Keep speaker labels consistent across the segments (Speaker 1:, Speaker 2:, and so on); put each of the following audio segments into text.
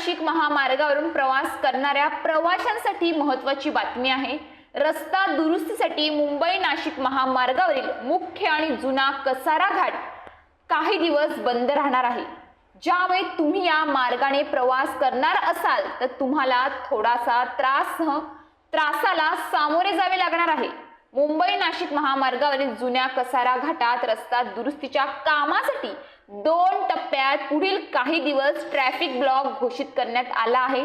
Speaker 1: नाशिक महामार्गावरून प्रवास करणाऱ्या प्रवाशांसाठी महत्त्वाची बातमी आहे. रस्ता दुरुस्तीसाठी मुंबई नाशिक महामार्गावरील मुख्य आणि जुना कसारा घाट काही दिवस बंद राहणार आहे. ज्यावेळी तुम्ही या मार्गाने प्रवास करणार असाल तर तुम्हाला थोडासा त्रास त्रासाला सामोरे जावे लागणार आहे. मुंबई नाशिक महामार्गावरील जुन्या कसारा घाटात रस्ता दुरुस्तीच्या कामासाठी दोन टप्प्यात पुढील काही दिवस ट्रॅफिक ब्लॉक घोषित करण्यात आला आहे.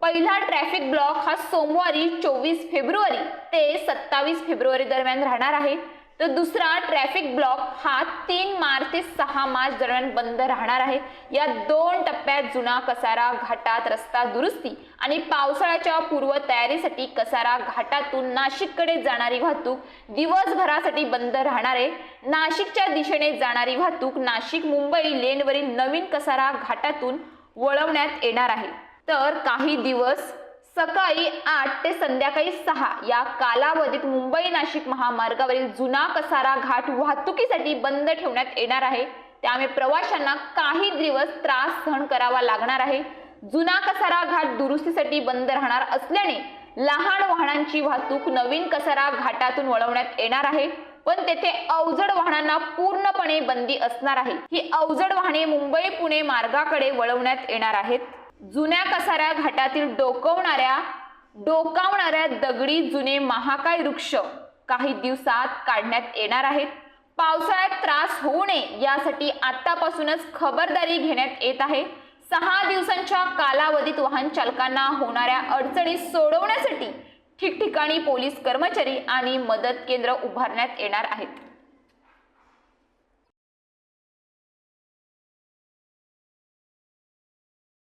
Speaker 1: पहिला ट्रॅफिक ब्लॉक हा सोमवारी चोवीस फेब्रुवारी ते सत्तावीस फेब्रुवारी दरम्यान राहणार आहे. तर दुसरा ट्रॅफिक ब्लॉक हा तीन मार्च ते सहा मार्च दरम्यान बंद राहणार आहे. या दोन टप्प्यात जुना कसारा घाटात रस्ता दुरुस्ती आणि पावसाळ्याच्या पूर्व तयारीसाठी कसारा घाटातून नाशिककडे जाणारी वाहतूक दिवसभरासाठी बंद राहणार आहे. नाशिकच्या दिशेने जाणारी वाहतूक नाशिक मुंबई लेनवरील नवीन कसारा घाटातून वळवण्यात येणार आहे. तर काही दिवस सकाळी आठ ते संध्याकाळी सहा या कालावधीत मुंबई नाशिक महामार्गावरील जुना कसारा घाट वाहतुकीसाठी बंद ठेवण्यात येणार आहे. त्यामुळे प्रवाशांना काही दिवस त्रास सहन करावा लागणार आहे. जुना कसारा घाट दुरुस्तीसाठी बंद राहणार असल्याने लहान वाहनांची वाहतूक नवीन कसारा घाटातून वळवण्यात येणार आहे. पण तेथे अवजड वाहनांना पूर्णपणे बंदी असणार आहे. ही अवजड वाहने मुंबई पुणे मार्गाकडे वळवण्यात येणार आहेत. जुन्या कसाऱ्या घाटातील डोकवणाऱ्या डोकावणाऱ्या दगडी जुने महाकाय वृक्ष काही दिवसात काढण्यात येणार आहेत. पावसाळ्यात त्रास होऊ नये यासाठी आतापासूनच खबरदारी घेण्यात येत आहे. सहा दिवसांच्या कालावधीत वाहन चालकांना होणाऱ्या अडचणी सोडवण्यासाठी ठिकठिकाणी पोलीस कर्मचारी आणि मदत केंद्र उभारण्यात येणार आहेत.